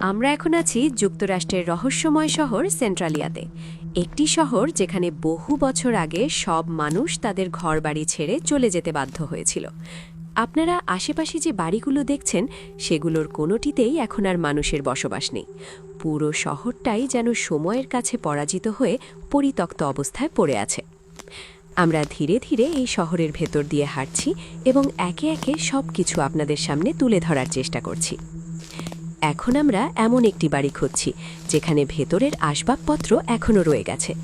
আমরা এখন আছি যুক্তরাষ্ট্রের রহস্যময় শহর সেন্ট্রালিয়াতে, একটি শহর যেখানে বহু বছর আগে সব মানুষ তাদের ঘরবাড়ি ছেড়ে চলে যেতে বাধ্য হয়েছিল। আপনারা আশেপাশে যে বাড়িগুলো দেখছেন, সেগুলোর কোনোটিতেই এখন আর মানুষের বসবাস নেই। পুরো শহরটাই যেন সময়ের কাছে পরাজিত হয়ে পরিত্যক্ত অবস্থায় পড়ে আছে। আমরা ধীরে ধীরে এই শহরের ভেতর দিয়ে হাঁটছি এবং একে একে সব কিছু আপনাদের সামনে তুলে ধরার চেষ্টা করছি। এখন আমরা এমন একটি বাড়ি খুঁজছি, যেখানে ভেতরের আসবাবপত্র এখনও রয়ে গেছে।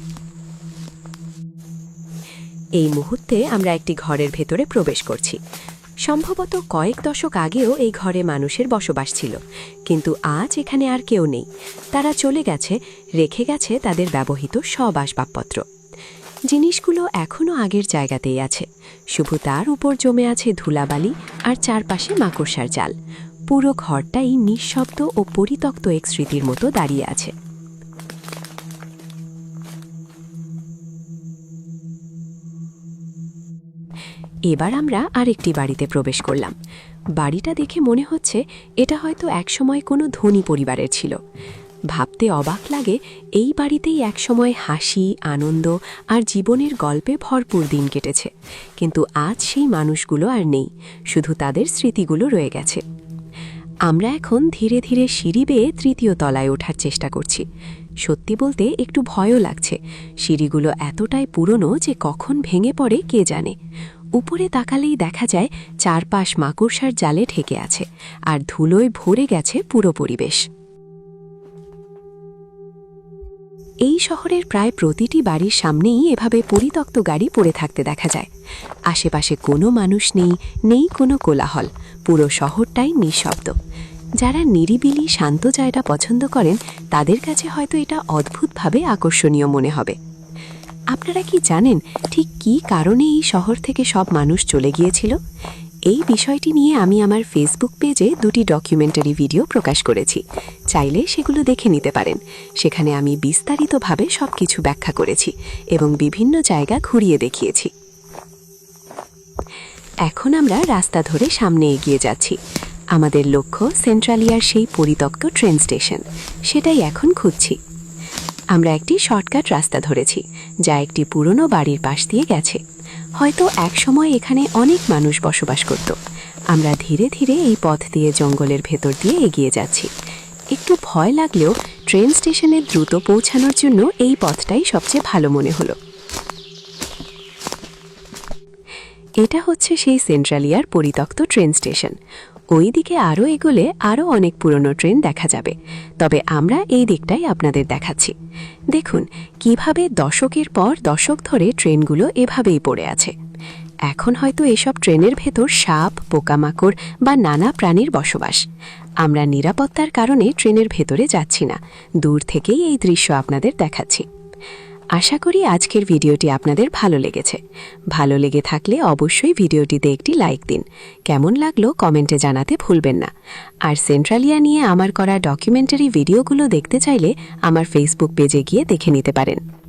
এই মুহূর্তে আমরা একটি ঘরের ভেতরে প্রবেশ করছি। সম্ভবত কয়েক দশক আগেও এই ঘরে মানুষের বসবাস ছিল, কিন্তু আজ এখানে আর কেউ নেই। তারা চলে গেছে, রেখে গেছে তাদের ব্যবহৃত সব আসবাবপত্র। জিনিসগুলো এখনও আগের জায়গাতেই আছে। শুধু তার উপর জমে আছে ধুলাবালি আর চারপাশে মাকড়সার জাল। পুরো ঘরটাই নিঃশব্দ ও পরিত্যক্ত এক স্মৃতির মতো দাঁড়িয়ে আছে। এবার আমরা আরেকটি বাড়িতে প্রবেশ করলাম। বাড়িটা দেখে মনে হচ্ছে এটা হয়তো একসময় কোনো ধনী পরিবারের ছিল। ভাবতে অবাক লাগে, এই বাড়িতেই একসময় হাসি, আনন্দ আর জীবনের গল্পে ভরপুর দিন কেটেছে। কিন্তু আজ সেই মানুষগুলো আর নেই, শুধু তাদের স্মৃতিগুলো রয়ে গেছে। আমরা এখন ধীরে ধীরে সিঁড়ি বেয়ে তৃতীয় তলায় ওঠার চেষ্টা করছি। সত্যি বলতে একটু ভয়ও লাগছে। সিঁড়িগুলো এতটাই পুরনো যে কখন ভেঙে পড়ে কে জানে। উপরে তাকালেই দেখা যায় চারপাশ মাকড়সার জালে ঢেকে আছে, আর ধুলোয় ভরে গেছে পুরো পরিবেশ। এই শহরের প্রায় প্রতিটি বাড়ির সামনেই এভাবে পরিত্যক্ত গাড়ি পড়ে থাকতে দেখা যায়। আশেপাশে কোনো মানুষ নেই নেই কোনো কোলাহল। পুরো শহরটাই নিঃশব্দ। যারা নিরিবিলি, শান্ত জায়গা পছন্দ করেন, তাদের কাছে হয়তো এটা অদ্ভুতভাবে আকর্ষণীয় মনে হবে। আপনারা কি জানেন, ঠিক কী কারণে এই শহর থেকে সব মানুষ চলে গিয়েছিল? এই বিষয়টি নিয়ে আমি আমার ফেসবুক পেজে দুটি ডকুমেন্টারি ভিডিও প্রকাশ করেছি। চাইলে সেগুলো দেখে নিতে পারেন। সেখানে আমি বিস্তারিতভাবে সব কিছু ব্যাখ্যা করেছি এবং বিভিন্ন জায়গা ঘুরিয়ে দেখিয়েছি। এখন আমরা রাস্তা ধরে সামনে এগিয়ে যাচ্ছি। আমাদের লক্ষ্য সেন্ট্রালিয়ার সেই পরিত্যক্ত ট্রেন স্টেশন সেটাই এখন খুঁজছি। আমরা একটি শর্টকাট রাস্তা ধরেছি, যা একটি পুরনো বাড়ির পাশ দিয়ে গেছে। হয়তো একসময় এখানে অনেক মানুষ বসবাস করত। আমরা ধীরে ধীরে এই পথ দিয়ে জঙ্গলের ভেতর দিয়ে এগিয়ে যাচ্ছি। একটু ভয় লাগলেও ট্রেন স্টেশনে দ্রুত পৌঁছানোর জন্য এই পথটাই সবচেয়ে ভালো মনে হলো। এটা হচ্ছে সেই সেন্ট্রালিয়ার পরিত্যক্ত ট্রেন স্টেশন। ওই দিকে আরও এগোলে আরও অনেক পুরনো ট্রেন দেখা যাবে। তবে আমরা এই দিকটাই আপনাদের দেখাচ্ছি। দেখুন, কীভাবে দশকের পর দশক ধরে ট্রেনগুলো এভাবেই পড়ে আছে। এখন হয়তো এসব ট্রেনের ভেতর সাপ, পোকামাকড় বা নানা প্রাণীর বসবাস। আমরা নিরাপত্তার কারণে ট্রেনের ভেতরে যাচ্ছি না। দূর থেকেই এই দৃশ্য আপনাদের দেখাচ্ছি। আশা করি আজকের ভিডিওটি আপনাদের ভালো লেগেছে। ভালো লেগে থাকলে অবশ্যই ভিডিওটিতে একটি লাইক দিন। কেমন লাগল কমেন্টে জানাতে ভুলবেন না। আর সেন্ট্রালিয়া নিয়ে আমার করা ডকুমেন্টারি ভিডিওগুলো দেখতে চাইলে আমার ফেসবুক পেজে গিয়ে দেখে নিতে পারেন।